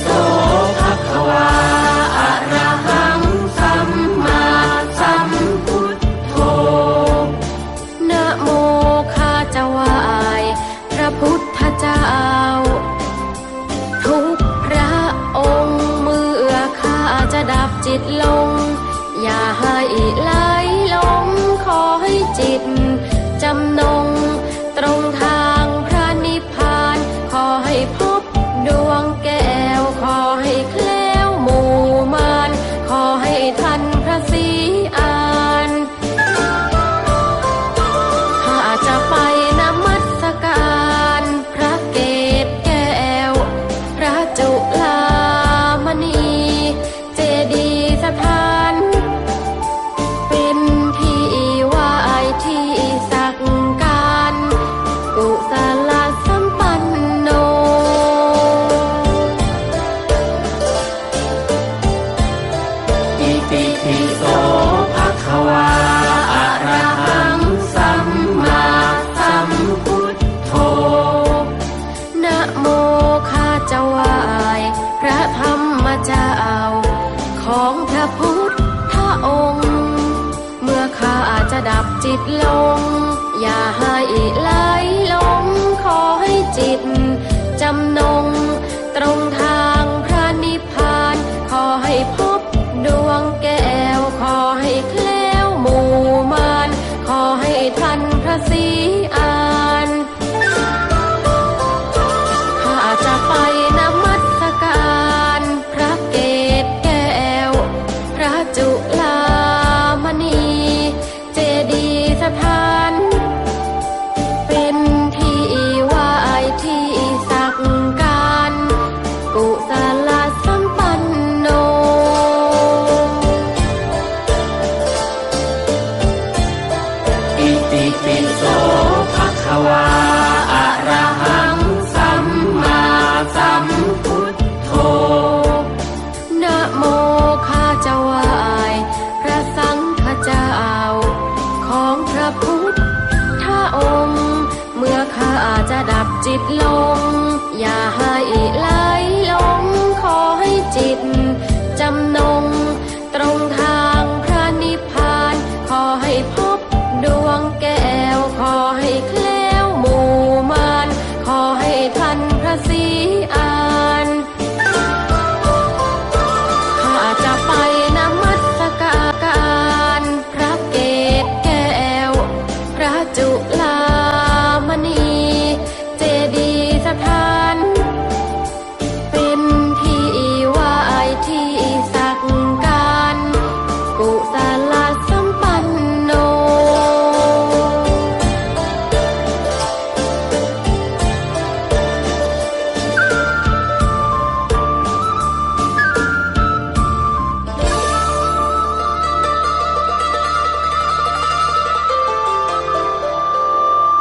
โสภควาอะระหังสัมมาสัมพุทโธนะโมคาจวายพระพุทธเจ้า ทุกพระองค์เมื่อข้าจะดับจิตลง อย่าให้ละ พระธรรมมเจ้าของพระพุทธองค์ เมื่อข้าอาจะดับจิตลง อย่าให้ไหลลงขอให้จิต วาอระหังสัมมาสัมพุทโธนะโมข้าจะไหวพระสังฆเจ้า ของพระพุทธองค์ เมื่อข้าจะดับจิตลง อย่าให้ละ